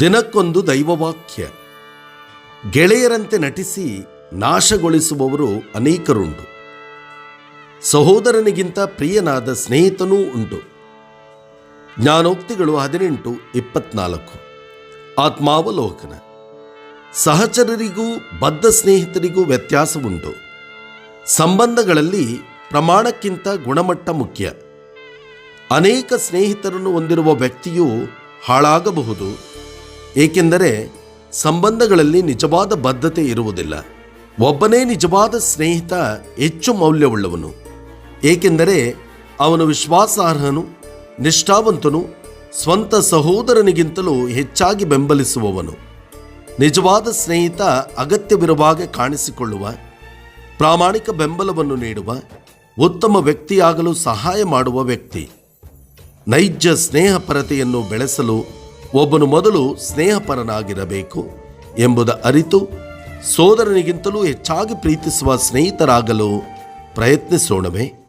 ದಿನಕ್ಕೊಂದು ದೈವವಾಕ್ಯ. ಗೆಳೆಯರಂತೆ ನಟಿಸಿ ನಾಶಗೊಳಿಸುವವರು ಅನೇಕರುಂಟು. ಸಹೋದರನಿಗಿಂತ ಪ್ರಿಯನಾದ ಸ್ನೇಹಿತನೂ ಉಂಟು. ಜ್ಞಾನೋಕ್ತಿಗಳು ಹದಿನೆಂಟು, ಇಪ್ಪತ್ನಾಲ್ಕು. ಆತ್ಮಾವಲೋಕನ. ಸಹಚರರಿಗೂ ಬದ್ಧ ಸ್ನೇಹಿತರಿಗೂ ವ್ಯತ್ಯಾಸವುಂಟು. ಸಂಬಂಧಗಳಲ್ಲಿ ಪ್ರಮಾಣಕ್ಕಿಂತ ಗುಣಮಟ್ಟ ಮುಖ್ಯ. ಅನೇಕ ಸ್ನೇಹಿತರನ್ನು ಹೊಂದಿರುವ ವ್ಯಕ್ತಿಯು ಹಾಳಾಗಬಹುದು. ಏಕೆಂದರೆ ಸಂಬಂಧಗಳಲ್ಲಿ ನಿಜವಾದ ಬದ್ಧತೆ ಇರುವುದಿಲ್ಲ. ಒಬ್ಬನೇ ನಿಜವಾದ ಸ್ನೇಹಿತ ಹೆಚ್ಚು ಮೌಲ್ಯವುಳ್ಳವನು. ಏಕೆಂದರೆ ಅವನು ವಿಶ್ವಾಸಾರ್ಹನು, ನಿಷ್ಠಾವಂತನು, ಸ್ವಂತ ಸಹೋದರನಿಗಿಂತಲೂ ಹೆಚ್ಚಾಗಿ ಬೆಂಬಲಿಸುವವನು. ನಿಜವಾದ ಸ್ನೇಹಿತ ಅಗತ್ಯವಿರುವಾಗ ಕಾಣಿಸಿಕೊಳ್ಳುವ, ಪ್ರಾಮಾಣಿಕ ಬೆಂಬಲವನ್ನು ನೀಡುವ, ಉತ್ತಮ ವ್ಯಕ್ತಿಯಾಗಲು ಸಹಾಯ ಮಾಡುವ ವ್ಯಕ್ತಿ. ನೈಜ ಸ್ನೇಹಪರತೆಯನ್ನು ಬೆಳೆಸಲು ಒಬ್ಬನು ಮೊದಲು ಸ್ನೇಹಪರನಾಗಿರಬೇಕು ಎಂಬುದ ಅರಿತು ಸೋದರನಿಗಿಂತಲೂ ಹೆಚ್ಚಾಗಿ ಪ್ರೀತಿಸುವ ಸ್ನೇಹಿತರಾಗಲು ಪ್ರಯತ್ನಿಸೋಣವೇ.